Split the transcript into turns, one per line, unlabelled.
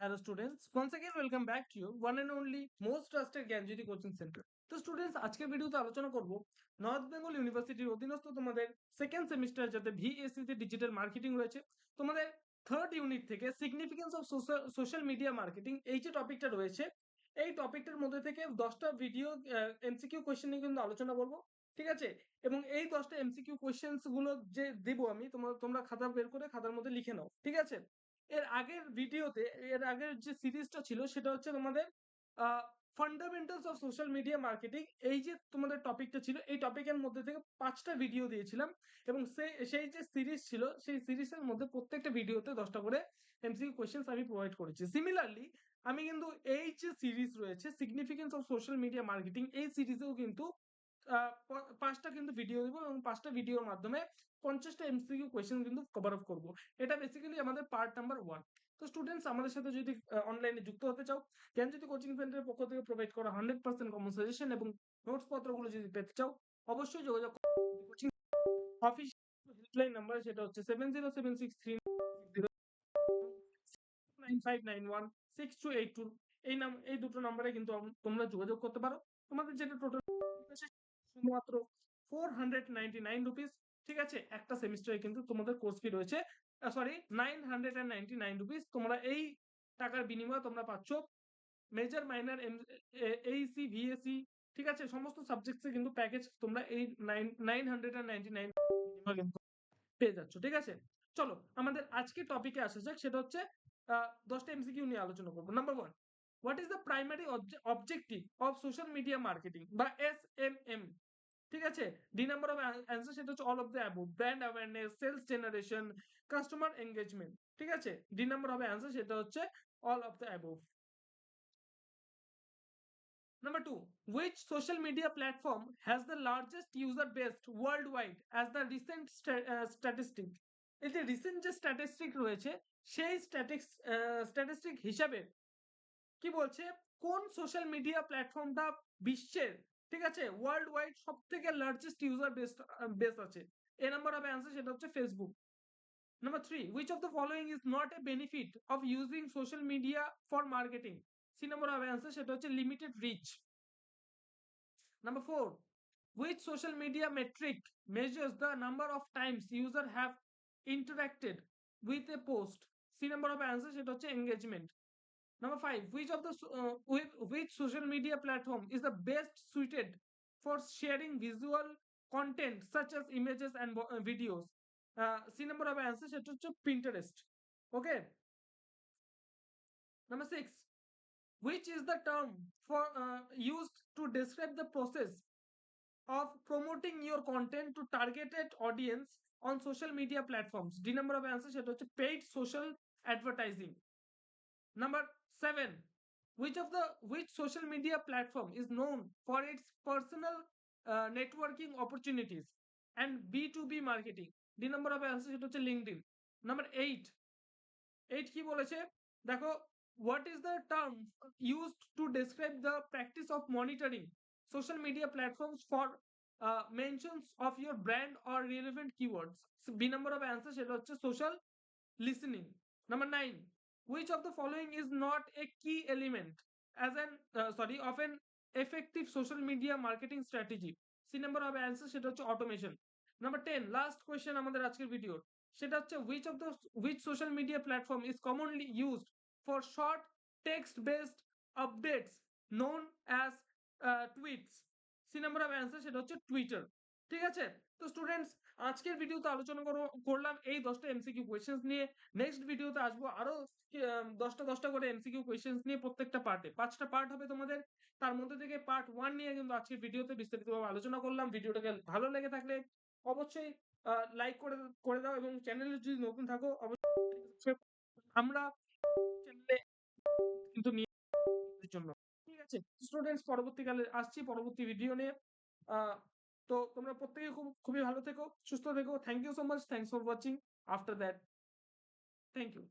Hello students, once again welcome back to you one and only most trusted Gyanjyoti coaching centre তো students আজকের ভিডিওতে আলোচনা করব north Bengal ইউনিভার্সিটির অধীনস্থ তোমাদের সেকেন্ড সেমিস্টার যাতে ভিএসসি তে ডিজিটাল মার্কেটিং রয়েছে তোমাদের থার্ড ইউনিট থেকে significance of social media marketing এই যে টপিকটা রয়েছে এই টপিকটার মধ্যে থেকে দশটা ভিডিও এমসিকিউ কোয়েশ্চেন নিয়ে কিন্তু আলোচনা করব ঠিক আছে? এবং এই দশটা এমসিকিউ কোয়েশ্চেন্সগুলো যে দেবো আমি তোমরা তোমরা খাতা বের করে খাতার মধ্যে লিখে নাও ঠিক আছে? এর আগের ভিডিওতে এর আগের যে সিরিজটা ছিল, সেটা হচ্ছে তোমাদের fundamentals of social media marketing এই যে তোমাদের টপিকটা ছিল, এই টপিকের মধ্যে থেকে পাঁচটা ভিডিও দিয়েছিলাম এবং সেই সেই যে সিরিজ ছিল, সেই সিরিজের মধ্যে প্রত্যেকটা ভিডিওতে দশটা করে এমসিকিউ কোয়েশ্চেন্স আমি প্রোভাইড করেছি। সিমিলারলি আমি কিন্তু এই যে সিরিজ রয়েছে significance of social media marketing এই সিরিজেও কিন্তু পাঁচটা কিন্তু ভিডিও দেবো এবং পাঁচটা ভিডিওর মাধ্যমে পঞ্চাশটা এমসিকিউ কোয়েশ্চেন কিন্তু কভার আপ করব। এটা বেসিক্যালি আমাদের পার্ট নাম্বার ওয়ান তো স্টুডেন্টস আমাদের সাথে যদি অনলাইনে যুক্ত হতে চাও যদি কোচিং সেন্টারের পক্ষ থেকে প্রোভাইড করা হান্ড্রেড পার্সেন্ট কমন সাজেশন এবং নোটস পত্রগুলো যদি পেতে চাও, অবশ্যই যোগাযোগ কোচিং অফিস হেল্পলাইন নাম্বার সেটা হচ্ছে seven zero seven six three nine five nine one six two eight two এই নাম, এই দুটো নাম্বারে কিন্তু তোমরা যোগাযোগ করতে পারো। তোমাদের যেটা টোটাল শুধুমাত্র four hundred ninety nine rupees ঠিক আছে? একটা সেমিস্টারে কিন্তু তোমাদের কোর্স ফি রয়েছে। Sorry nine hundred and ninety nine rupees তোমরা এই টাকার বিনিময়ে তোমরা পাচ্ছ মেজর মাইনার এইসি ভিএসি ঠিক আছে? সমস্ত সাবজেক্টসে কিন্তু প্যাকেজ তোমরা এই nine nine hundred and ninety nine পেয়ে যাচ্ছ, ঠিক আছে? চলো, আমাদের আজকে টপিকে আসা যাক। সেটা হচ্ছে দশটা এমসিকিউ নিয়ে আলোচনা করব। Number one what is the primary objective of social media marketing বা এস এম এম ঠিক আছে? ডি নাম্বার অফ অ্যান্সার সেটা হচ্ছে all of the above brand awareness sales generation customer engagement ঠিক আছে? ডি নাম্বার হবে অ্যান্সার সেটা হচ্ছে all of the above Number two, which social media platform has the largest user base worldwide as the recent uh, statistic? এই যে recent যে statistic রয়েছে সেই স্ট্যাটিস্টিক হিসাবে কি বলছে? কোন সোশ্যাল মিডিয়া প্ল্যাটফর্মটা বিশ্বের, ঠিক আছে? ওয়ার্ল্ড ওয়াইড সব থেকে লার্জেস্ট ইউজার বেস বেস আছে। এ নাম্বার অফ অ্যান্সার সেটা হচ্ছে Facebook number three which of the following is not a benefit of using social media for marketing C number of answer সেটা হচ্ছে limited reach number four which social media metric measures the number of times user have interacted with a post c number of answer সেটা হচ্ছে engagement Number five, which of the uh, which social media platform is the best suited for sharing visual content such as images and uh, videos? Uh, C number of answer সেটা হচ্ছে Pinterest. Okay. Number six, which is the term for uh, used to describe the process of promoting your content to targeted audience on social media platforms? D number of answer সেটা হচ্ছে paid social advertising. Number seven which of the which social media platform is known for its personal uh, networking opportunities and b2b marketing d number of answer সেটা হচ্ছে linkedin number 8 8 কি বলেছে দেখো what is the term used to describe the practice of monitoring social media platforms for uh, mentions of your brand or relevant keywords so b number of answer সেটা হচ্ছে social listening number 9 which of the following is not a key element as an uh, sorry of an effective social media marketing strategy c number of answer সেটা হচ্ছে automation number 10 last question আমাদের আজকের video সেটা হচ্ছে which of the which social media platform is commonly used for short text based updates known as uh, tweets c number of answer সেটা হচ্ছে Twitter ঠিক আছে তো স্টুডেন্টস আজকের ভিডিওতে আলোচনা করলাম এই দশটা এমসিকিউ কোয়েশ্চেন্স নিয়ে। নেক্সট ভিডিওতে আসব আরও দশটা দশটা করে এমসিকিউ কোয়েশ্চেন্স নিয়ে প্রত্যেকটা পার্টে পাঁচটা পার্ট হবে তোমাদের। তার মধ্যে থেকে পার্ট ওয়ান নিয়ে কিন্তু আজকের ভিডিওতে বিস্তারিতভাবে আলোচনা করলাম। ভিডিওটাকে ভালো লেগে থাকলে অবশ্যই লাইক করে করে দাও এবং চ্যানেলে যদি নতুন থাকো, অবশ্যই আমরা চ্যানেলে কিন্তু নিয়ে জন্য ঠিক আছে? স্টুডেন্টস পরবর্তীকালে আসছি। পরবর্তী ভিডিও নিয়ে। তো তোমরা প্রত্যেকে খুব, খুবই ভালো থেকো, সুস্থ থেকো। Thank you so much thanks for watching after that thank you